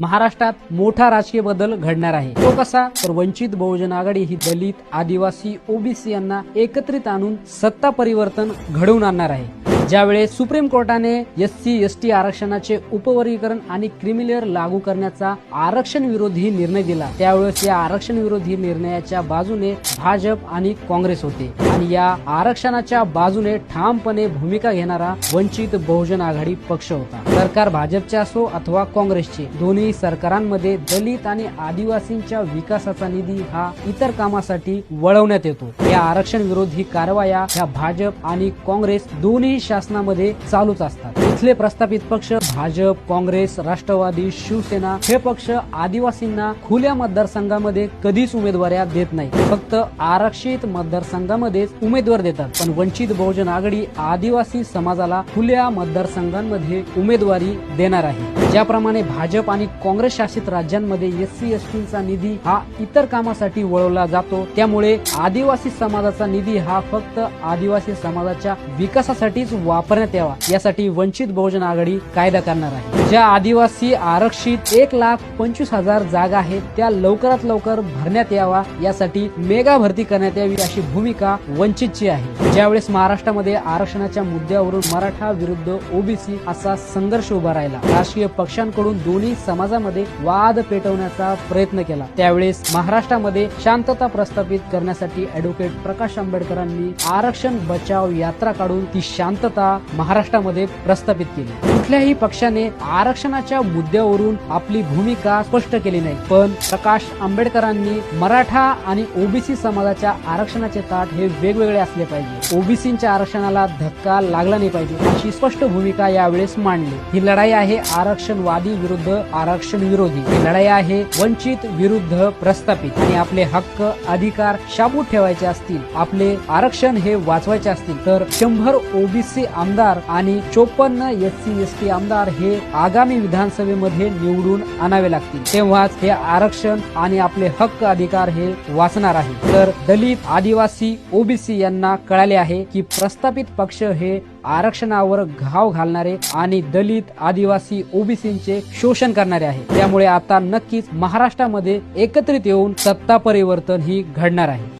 महाराष्ट्रात मोठा राजकीय बदल घडणार आहे. तो कसा? तर वंचित बहुजन आघाडी ही दलित आदिवासी ओबीसी यांना एकत्रित आणून सत्ता परिवर्तन घडवून आणणार आहे. ज्यावेळेस सुप्रीम कोर्टाने एस सी एस टी आरक्षणाचे उपवर्गीकरण आणि क्रिमिलेअर लागू करण्याचा आरक्षण विरोधी निर्णय दिला त्यावेळेस या आरक्षण विरोधी निर्णयाच्या बाजूने भाजप आणि काँग्रेस होते. आणि या आरक्षणाच्या बाजूने ठामपणे भूमिका घेणारा वंचित बहुजन आघाडी पक्ष होता. सरकार भाजपचे असो अथवा काँग्रेसचे दोन्ही सरकारांमध्ये दलित आणि आदिवासींच्या विकासाचा निधी हा इतर कामासाठी वळवण्यात येतो. या आरक्षण विरोधी कारवाया ह्या भाजप आणि काँग्रेस दोन्ही शासनामध्ये चालूच असतात. इथले प्रस्थापित पक्ष भाजप काँग्रेस राष्ट्रवादी शिवसेना हे पक्ष आदिवासींना खुल्या मतदारसंघामध्ये कधीच उमेदवाऱ्या देत नाही फक्त आरक्षित मतदारसंघामध्येच उमेदवार देतात. पण वंचित बहुजन आघाडी आदिवासी समाजाला खुल्या मतदारसंघांमध्ये उमेदवारी देणार आहे. ज्याप्रमाणे भाजप आणि काँग्रेस शासित राज्यांमध्ये एस सी एस टीचा निधी हा इतर कामासाठी वळवला जातो त्यामुळे आदिवासी समाजाचा निधी हा फक्त आदिवासी समाजाच्या विकासासाठीच वापरण्यात यावा यासाठी वंचित बहुजन आघाडी कायदा करणार आहे. ज्या आदिवासी आरक्षित एक लाख पंचवीस हजार जागा आहेत त्या लवकरात लवकर भरण्यात यावा यासाठी मेगा भरती करण्यात यावी अशी भूमिका वंचितची आहे. ज्यावेळेस महाराष्ट्रामध्ये आरक्षणाच्या मुद्द्यावरून मराठा विरुद्ध ओबीसी असा संघर्ष उभा राहिला राजकीय पक्षांकडून दोन्ही समाजामध्ये वाद पेटवण्याचा प्रयत्न केला. त्यावेळेस महाराष्ट्रामध्ये शांतता प्रस्थापित करण्यासाठी अॅडव्होकेट प्रकाश आंबेडकरांनी आरक्षण बचाव यात्रा काढून ती शांतता महाराष्ट्रामध्ये प्रस्थापित केली. कुठल्याही पक्षाने आरक्षणाच्या मुद्द्यावरून आपली भूमिका स्पष्ट केली नाही. पण प्रकाश आंबेडकरांनी मराठा आणि ओबीसी समाजाच्या आरक्षणाचे ताट हे वेगवेगळे असले पाहिजे. ओबीसीच्या आरक्षणाला धक्का लागला नाही पाहिजे अशी स्पष्ट भूमिका यावेळेस मांडली. ही लढाई आहे आरक्षण आरक्षणवादी विरुद्ध आरक्षण विरोधी लढाई आहे वंचित विरुद्ध प्रस्थापित. आणि आपले हक्क अधिकार शाबूत ठेवायचे असतील आपले आरक्षण हे वाचवायचे असतील तर शंभर ओबीसी आमदार आणि चोपन्न एस सी एस टी आमदार हे आगामी विधानसभेमध्ये निवडून आणावे लागतील. तेव्हाच हे आरक्षण आणि आपले हक्क अधिकार हे वाचणार आहे. तर दलित आदिवासी ओबीसी यांना कळाले आहे की प्रस्थापित पक्ष हे आरक्षणावर घाव घालणारे आणि दलित आदिवासी ओबीसींचे शोषण करणारे आहे. त्यामुळे आता नक्कीच महाराष्ट्रामध्ये एकत्रित येऊन सत्ता परिवर्तन ही घडणार आहे.